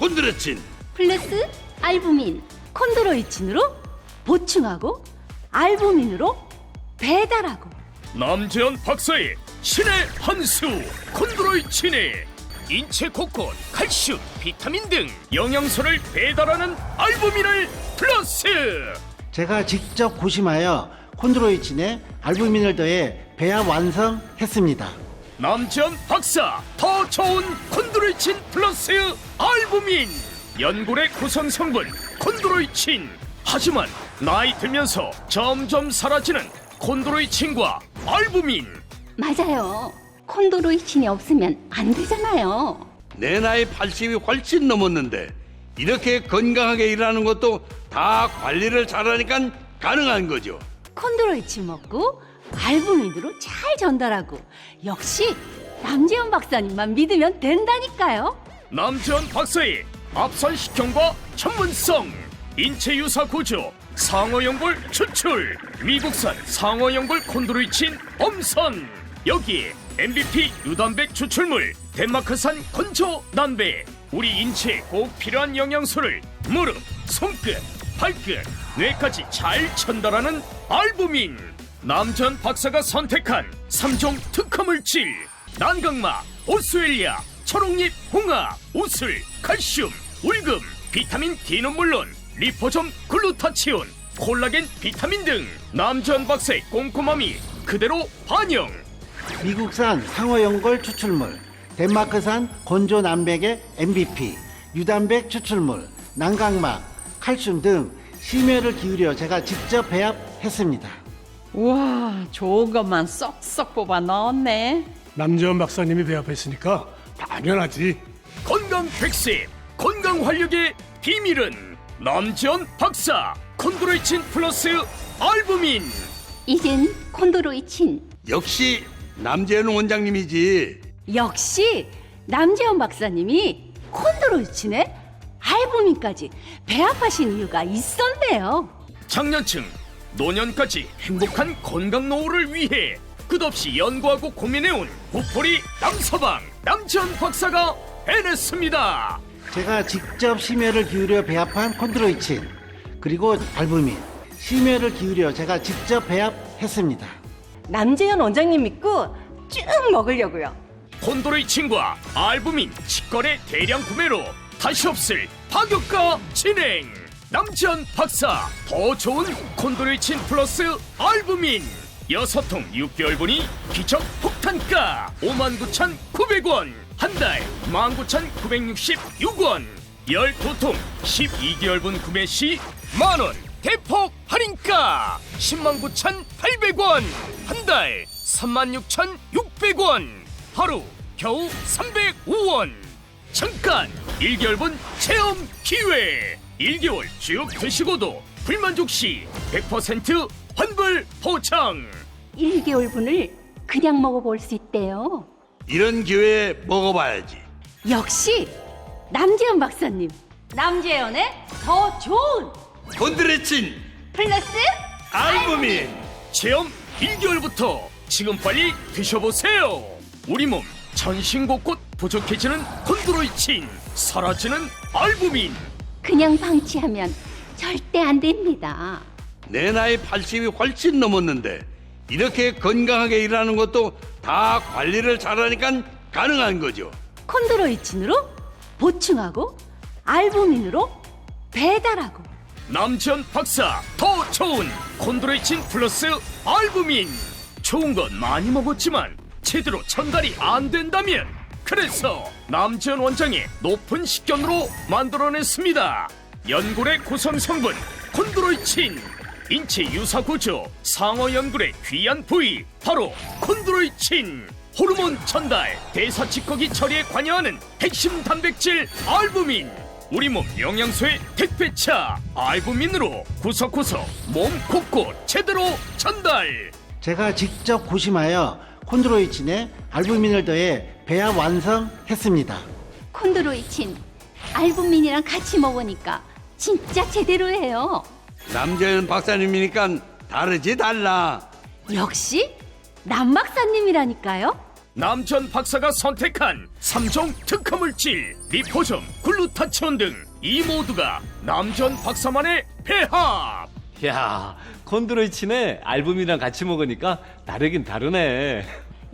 곤드레친. 플러스 알부민 콘드로이친으로 보충하고 알부민으로 배달하고. 남재현 박사의 신의 한수 콘드로이친이 인체 곳곳 칼슘, 비타민 등 영양소를 배달하는 알부민을 플러스. 제가 직접 고심하여 콘드로이친에 알부민을 더해 배합 완성했습니다. 남재현 박사 더 좋은 콘드로이친 플러스 알부민 연골의 구성 성분 콘드로이친 하지만 나이 들면서 점점 사라지는 콘드로이친과 알부민 맞아요. 콘드로이친이 없으면 안 되잖아요. 내 나이 80이 훨씬 넘었는데 이렇게 건강하게 일하는 것도 다 관리를 잘하니까 가능한 거죠. 콘드로이친 먹고 알부민으로 잘 전달하고 역시 남재현 박사님만 믿으면 된다니까요. 남재현 박사의 앞선 식형과 전문성 인체 유사 구조 상어연골 추출 미국산 상어연골 콘드로이친 엄선 여기에 MVP 유단백 추출물 덴마크산 건조 난배 우리 인체에 꼭 필요한 영양소를 무릎, 손끝, 발끝, 뇌까지 잘 전달하는 알부민 남전 박사가 선택한 삼종 특허 물질 난강마, 오스웰리아, 초록잎, 홍합, 우슬, 칼슘, 울금, 비타민 D는 물론 리포점 글루타치온, 콜라겐 비타민 등 남전 박사의 꼼꼼함이 그대로 반영 미국산 상어연골 추출물, 덴마크산 건조 남백의 MVP, 유단백 추출물, 난강막, 칼슘 등 심혈을 기울여 제가 직접 배합했습니다. 우와, 좋은 것만 쏙쏙 뽑아 넣었네. 남재원 박사님이 배합했으니까 당연하지. 건강 백세 건강 활력의 비밀은 남전 박사 콘드로이친 플러스 알부민 이젠 콘드로이친 역시 남재현 원장님이지. 역시 남재현 박사님이 콘드로이친에 알부민까지 배합하신 이유가 있었네요. 장년층 노년까지 행복한 건강 노후를 위해 끝없이 연구하고 고민해온 부포리 남서방 남전 박사가 해냈습니다. 제가 직접 심혈을 기울여 배합한 콘드로이친, 그리고 알부민, 심혈을 기울여 제가 직접 배합했습니다. 남재현 원장님 믿고 쭉 먹으려고요. 콘도로이친과 알부민 직거래 대량 구매로 다시 없을 파격가 진행 남지현 박사 더 좋은 콘도로이친 플러스 알부민. 여섯 통 6개월분이 기적 폭탄가 59,900원. 한 달 19,966원. 12통 12개월분 구매 시 만원. 대폭 할인가 109,800원. 한 달 36,600원. 하루 겨우 305원 잠깐 1개월분 체험 기회 1개월 쭉 드시고도 불만족 시 100% 환불 보장 1개월분을 그냥 먹어볼 수 있대요. 이런 기회에 먹어봐야지. 역시 남재현 박사님. 남재현의 더 좋은 곤드레 친 플러스 알부민. 체험 1개월부터 지금 빨리 드셔보세요 우리 몸 전신 곳곳 부족해지는 콘드로이친 사라지는 알부민 그냥 방치하면 절대 안 됩니다. 내 나이 80이 훨씬 넘었는데 이렇게 건강하게 일하는 것도 다 관리를 잘하니까 가능한 거죠. 콘드로이친으로 보충하고 알부민으로 배달하고 남지현 박사 더 좋은 콘드로이친 플러스 알부민 좋은 건 많이 먹었지만 제대로 전달이 안 된다면 그래서 남지현 원장이 높은 식견으로 만들어냈습니다. 연골의 구성 성분 콘드로이친. 인체 유사 구조 상어 연골의 귀한 부위 바로 콘드로이친. 호르몬 전달 대사 찌꺼기 처리에 관여하는 핵심 단백질 알부민. 우리 몸 영양소의 택배차 알부민으로 구석구석 몸 곳곳 제대로 전달. 제가 직접 고심하여 콘드로이친에 알부민을 더해 배합 완성했습니다. 콘드로이친 알부민이랑 같이 먹으니까 진짜 제대로예요. 남재현 박사님이니까 다르지 달라. 역시 남 박사님이라니까요. 남전 박사가 선택한 삼종 특허 물질 리포점, 글루타치온 등 이 모두가 남전 박사만의 배합 야, 콘드로이친에 알부민이랑 같이 먹으니까 다르긴 다르네.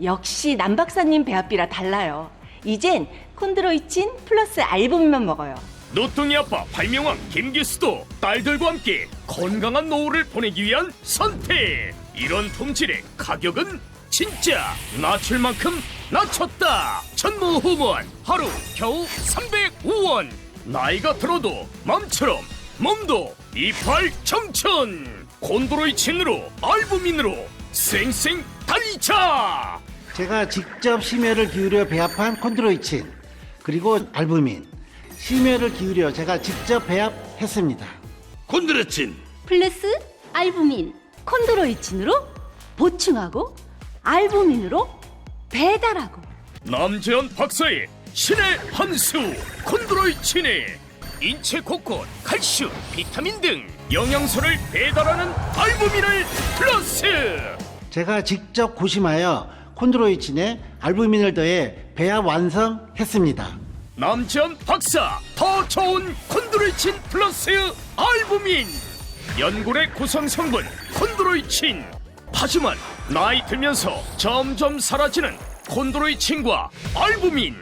역시 남 박사님 배합비라 달라요. 이젠 콘드로이친 플러스 알부민만 먹어요. 노뚱이 아빠 발명왕 김기수도 딸들과 함께 건강한 노후를 보내기 위한 선택. 이런 품질의 가격은 진짜 낮출 만큼 낮췄다. 전무후무한 하루 겨우 305원. 나이가 들어도 맘처럼 몸도 이팔 청춘. 콘드로이 친으로 알부민으로 쌩쌩 달리자 제가 직접 심혈을 기울여 배합한 콘드로이친 그리고 알부민. 심혈을 기울여 제가 직접 배합했습니다. 콘드로친. 플러스 알부민, 콘드로이친으로 보충하고 알부민으로 배달하고. 남재현 박사의 신의 한수 콘드로이친이 인체 곳곳 칼슘, 비타민 등 영양소를 배달하는 알부민을 플러스. 제가 직접 고심하여 콘드로이친에 알부민을 더해 배합 완성했습니다. 남재현 박사 더 좋은 콘드로이친 플러스 알부민 연골의 구성 성분 콘드로이친 하지만 나이 들면서 점점 사라지는 콘드로이친과 알부민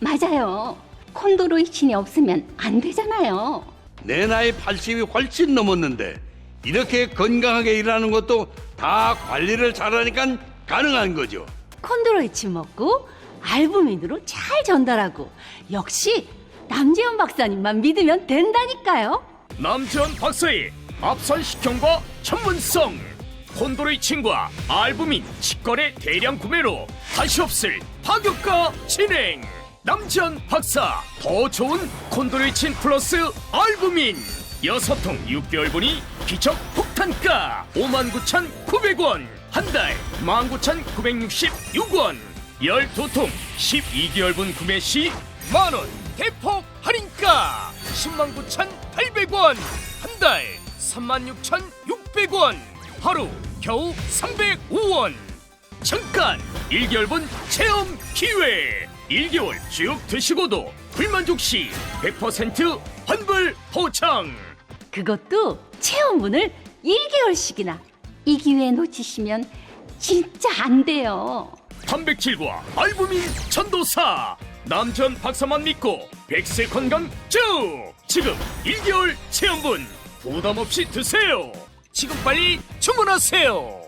맞아요. 콘드로이친이 없으면 안 되잖아요. 내 나이 80이 훨씬 넘었는데 이렇게 건강하게 일하는 것도 다 관리를 잘하니까 가능한 거죠. 콘드로이친 먹고 알부민으로 잘 전달하고 역시 남재현 박사님만 믿으면 된다니까요. 남재현 박사의 앞선 식형과 전문성 콘도로이친과 알부민 직거래 대량 구매로 다시 없을 파격가 진행. 남재현 박사 더 좋은 콘도로이친 플러스 알부민. 여섯 통 6개월분이 기적 폭탄가. 59,900원 한 달 19,966원. 12통 12개월분 구매 시 만원 대폭 할인가. 109,800원. 한 달 36,600원. 하루 겨우 305원. 잠깐 1개월분 체험 기회. 1개월 쭉 드시고도 불만족 시 100% 환불 보장. 그것도 체험분을 1개월씩이나 이 기회 놓치시면 진짜 안 돼요. 단백질과 알부민 전도사. 남전 박사만 믿고 백세 건강 쭉. 지금 1개월 체험분 부담 없이 드세요. 지금 빨리 주문하세요